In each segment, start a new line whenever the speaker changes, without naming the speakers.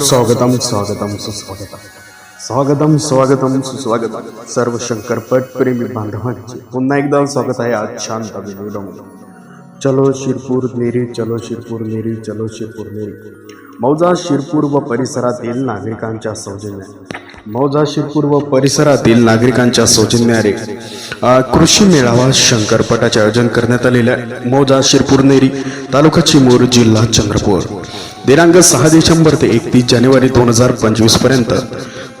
स्वागतम स्वागतम सुस्वागतम स्वागतम स्वागतम सुस्वागतम सर्व शंकरपट प्रेमी बांधवांचे पुन्हा एकदा स्वागत आहे आज शांत चलो शिरपूर नेरी चलो शिरपूर नेरी चलो शिरपूर नेरी मौजा शिरपूर व परिसरातील नागरिकांच्या सौजन्य मौजा शिरपूर व परिसरातील नागरिकांच्या सौजन्याने कृषी मेळावा शंकरपटाचे आयोजन करण्यात आलेले आहे मौजा शिरपूर नेरी तालुका चिमूर जिल्हा चंद्रपूर दिनांक सहा डिसेंबर ते एकतीस जानेवारी दोन हजार पंचवीसपर्यंत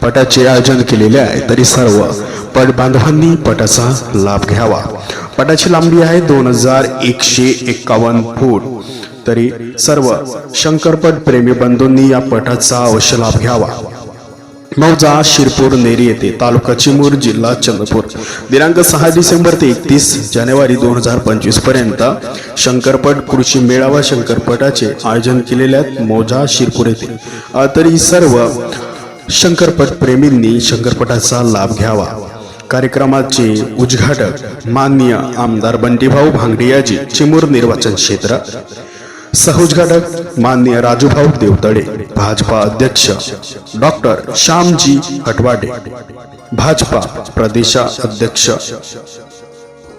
पटाचे आयोजन केलेले आहे. तरी सर्व पट बांधवांनी पटाचा लाभ घ्यावा. पटाची लांबी आहे दोन हजार एकशे एक्कावन्न फूट. तरी सर्व शंकरपट प्रेमी बंधूंनी या पटाचा अवश्य लाभ घ्यावा. मौजा शिरपूर नेरी येथे तालुका चिमूर जिल्हा चंद्रपूर. दिनांक सहा डिसेंबर ते एकतीस जानेवारी दोन हजार पंचवीसपर्यंत शंकरपट कृषी मेळावा शंकरपटाचे आयोजन केलेल्या मौजा शिरपूर येथे. तरी सर्व शंकरपट प्रेमींनी शंकरपटाचा लाभ घ्यावा. कार्यक्रमाचे उद्घाटक माननीय आमदार बंडीभाऊ भांगडियाजी चिमूर निर्वाचन क्षेत्र. सह-उद्घाटक माननीय राजूभाऊ देवतळे भाजपा अध्यक्ष डॉक्टर श्यामजी हटवाडे भाजपा प्रदेशा अध्यक्ष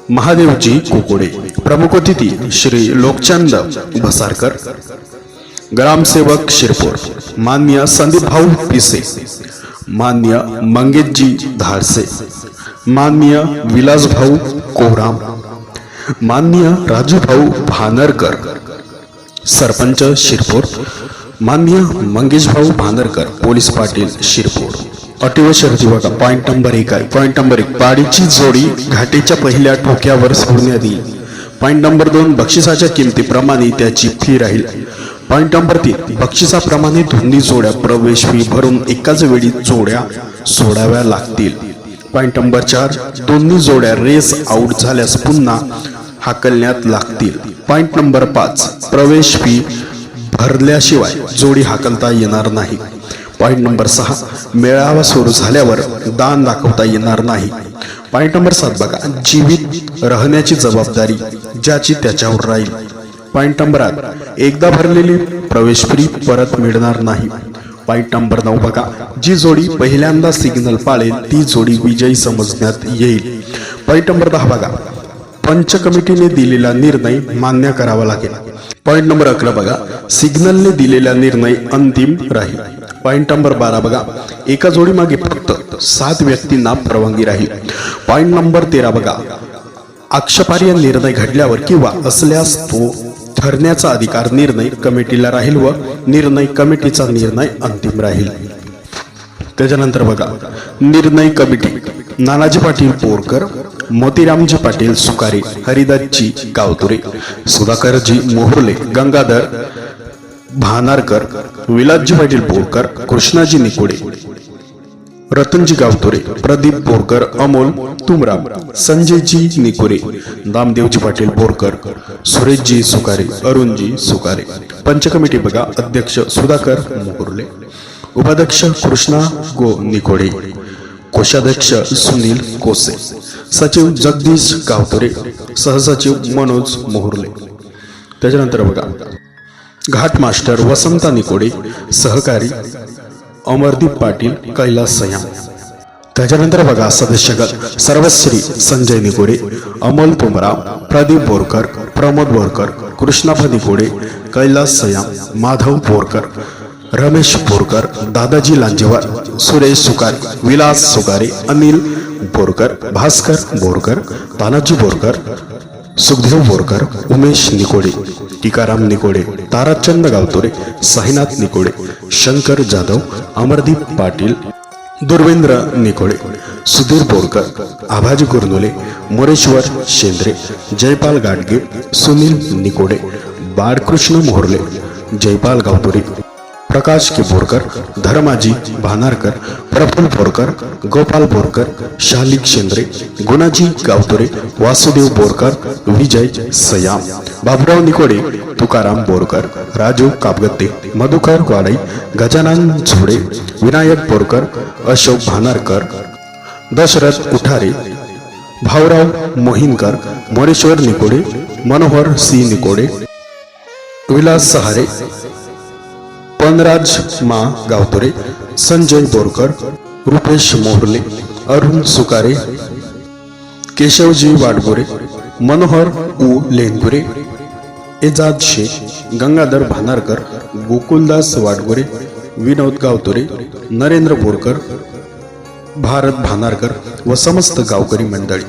महादेवजी कुकोडे प्रमुख अतिथी श्री लोकचंद भसारकर ग्रामसेवक शिरपूर मान्य संदीप भाऊ पिसे मान्य मंगेशजी धाडसे मान्य विलासभाऊ कोराम मान्य राजूभाऊ भानरकर सरपंच शिरपूर मान्य मंगेश भाऊ भांदरकर पोलीस पाटील शिरपूर. अटी व शर्ती बघा पॉईंट नंबर एक आहे. पॉईंट नंबर एक पाडीची जोडी घाटेच्या पहिल्या ठोक्यावर सोडण्यात येईल. पॉईंट नंबर दोन बक्षिसाच्या किमतीप्रमाणे त्याची फी राहील. पॉईंट नंबर तीन बक्षिसाप्रमाणे दोन्ही जोड्या प्रवेश फी भरून एकाच वेळी जोड्या सोडाव्या लागतील. पॉईंट नंबर चार दोन्ही जोड्या रेस आउट झाल्यास पुन्हा हाकलण्यात लागतील. पॉईंट नंबर पाच. प्रवेश फी भरल्याशिवाय जोडी हाकलता येणार नाही. पॉईंट नंबर सहा. मेळावा सुरू झाल्यावर दान दाखवता येणार नाही. पॉईंट नंबर सात बघा. जीवित राहण्याची जबाबदारी ज्याची त्याच्यावर राहील. पॉईंट नंबर आठ. एकदा भरलेली प्रवेश फी परत मिळणार नाही. पॉईंट नंबर नऊ बघा. जी जोडी पहिल्यांदा सिग्नल पाळेल ती जोडी विजयी समजण्यात येईल. पॉईंट नंबर दहा बघा. पंच कमिटीने दिलेला निर्णय मान्य करावा लागेल. पॉईंट नंबर अकरा बघा. सिग्नलने दिलेला निर्णय अंतिम राहील. पॉईंट नंबर बारा बघा. एका जोडी मागे फक्त सात व्यक्तींना परवानगी राहील. पॉईंट नंबर तेरा बघा. आक्षेपार्ह निर्णय घडल्यावर किंवा असल्यास तो ठरण्याचा अधिकार निर्णय कमिटीला राहील व निर्णय कमिटीचा निर्णय अंतिम राहील. त्याच्यानंतर बघा. निर्णय कमिटी. नानाजी पाटील पोरकर मोतीरामजी पाटील सुकारे हरिदासजी गावतुरे सुधाकरजी मोहरले गंगाधर भानारकर विलासजी पाटील बोरकर कृष्णाजी निकोडे रतनजी गावतुरे प्रदीप बोरकर अमोल तुमराम संजयजी निकोरे दामदेवजी पाटील बोरकर सुरेशजी सुकारे अरुणजी सुकारे. पंचकमिटी बघा अध्यक्ष सुधाकर मोकुर्ले उपाध्यक्ष कृष्णा गो निकोडे. कोषाध्यक्ष सुनील कोसे सचिव जगदीश गावतरे सहसचिव मनोज मोहुर्ले. त्याच्यानंतर बघा घाट मास्टर वसंता निकोडे सहकारी अमरदीप पाटील कैलास सयाम. त्याच्यानंतर बघा सदस्यगत सर्वश्री संजय निकोडे अमोल पुमरा प्रदीप बोरकर प्रमोद बोरकर कृष्णाभ निकोडे कैलास सयाम माधव बोरकर रमेश बोरकर दादाजी लांजेवार सुरेश सुकारे विलास सुकारे अनिल बोरकर भास्कर बोरकर तानाजी बोरकर सुखदेव बोरकर उमेश निकोडे टीकाराम निकोडे ताराचंद गावतोरे साईनाथ निकोडे शंकर जाधव अमरदीप पाटील दुर्वेंद्र निकोडे सुधीर बोरकर आभाजी कुर्नुले मोरेश्वर शेंद्रे जयपाल गाडगे सुनील निकोडे बाळकृष्ण मोहर्ले जयपाल गावतोरे प्रकाश के बोरकर, धर्माजी, भानारकर प्रफुल बोरकर, गोपाल बोरकर, शालिक शेंद्रे, गुणाजी गावतोरे, वासुदेव बोरकर, विजय सयाम, बाबुराव निकोडे, तुकाराम बोरकर, राजू कापगत्ते, मधुकर वाडई, गजानन झोडे, विनायक बोरकर, अशोक भानारकर, दशरथ उठारे, भाऊराव मोहिनकर, मोरेश्वर निकोडे, मनोहर सी निकोडे, विलास सहारे धनराज मा गावतोरे संजय बोरकर रुपेश मोहरले अरुण सुकारे केशवजी वाडगोरे मनोहर उ लेंगुरे एजाद शेख गंगाधर भानारकर गोकुलदास वाडगोरे विनोद गावतोरे नरेंद्र बोरकर भारत भानारकर व समस्त गावकरी मंडळी.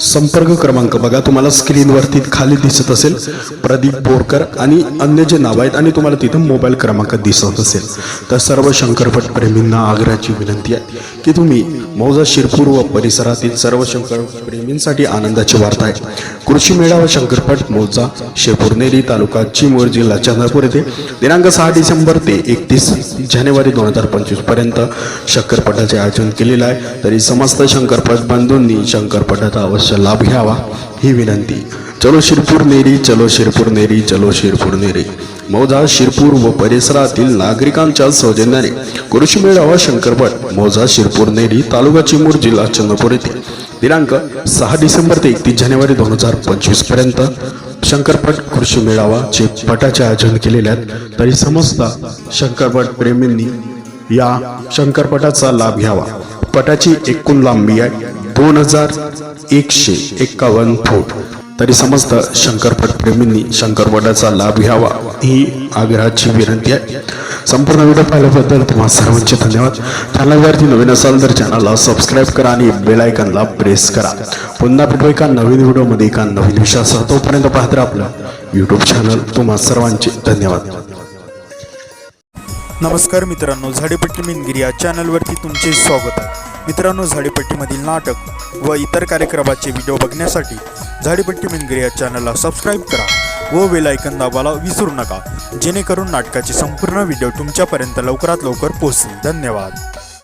संपर्क क्रमांक बघा. तुम्हाला स्क्रीनवरती खाली दिसत असेल प्रदीप बोरकर आणि अन्य जे नाव आहेत आणि तुम्हाला तिथं मोबाईल क्रमांक दिसत असेल. तर सर्व शंकरपट प्रेमींना आग्रहाची विनंती आहे की तुम्ही मौजा शिरपूर व परिसरातील सर्व शंकरप्रेमींसाठी आनंदाची वार्ता आहे. कृषी मेळावा शंकरपट मौजा शेपूरनेरी तालुका चिमूर जिल्हा चंद्रपूर येथे दिनांक सहा डिसेंबर ते एकतीस जानेवारी दोन हजार पंचवीसपर्यंत शंकरपटाचे आयोजन केलेलं आहे. तरी समस्त शंकरपट बंधूंनी शंकरपटाचा अवश्य लाभ घ्यावा ही विनंती. चलो शिरपूर नेरी चलो शिरपूर नेरी चलो शिरपूर नेरी. मौजा शिरपूर व परिसरातील नागरिकांच्या सौजन्याने. कृषी मेळावा शंकरपट मौजा शिरपूर नेरी तालुका चिमूर जिल्हा चंद्रपूर येथे. दिनांक सहा डिसेंबर ते एकतीस जानेवारी दोन हजार पंचवीसपर्यंत शंकरपट कृषी मेळावाचे पटाचे आयोजन केलेले आहेत. तरी समस्त शंकरपट प्रेमींनी या शंकरपटाचा लाभ घ्यावा. पटाची एकूण लांबी आहे. दोन हजार एकशे एक्कावन्न फूट. तरी समस्त शंकरपट प्रेमींनी शंकरपटाचा लाभ घ्यावा ही आग्रहाची विनंती आहे. संपूर्ण व्हिडिओ पाहिल्याबद्दल तुम्हा सर्वांचे धन्यवाद. चॅनलवरती नवीन असाल तर चॅनलला सबस्क्राईब करा आणि बेल आयकनला प्रेस करा. पुन्हा भेटू एका नवीन व्हिडिओमध्ये एका नवीन विषयासह. तोपर्यंत पाहत राहा आपलं यूट्यूब चॅनल तुम्हा सर्वांचे धन्यवाद.
नमस्कार मित्रांनो झाडेपट्टी मिनगिरी या चॅनलवरती तुमचे स्वागत आहे. मित्रांनो झाडीपट्टीमधील नाटक व इतर कार्यक्रमाचे व्हिडिओ बघण्यासाठी झाडीपट्टी मिनगिरी या चॅनलला सबस्क्राईब करा व वेलायकन ऐकन दाबायला विसरू नका. जेणेकरून नाटकाचे संपूर्ण व्हिडिओ तुमच्यापर्यंत लवकरात लवकर पोहोचतील. धन्यवाद.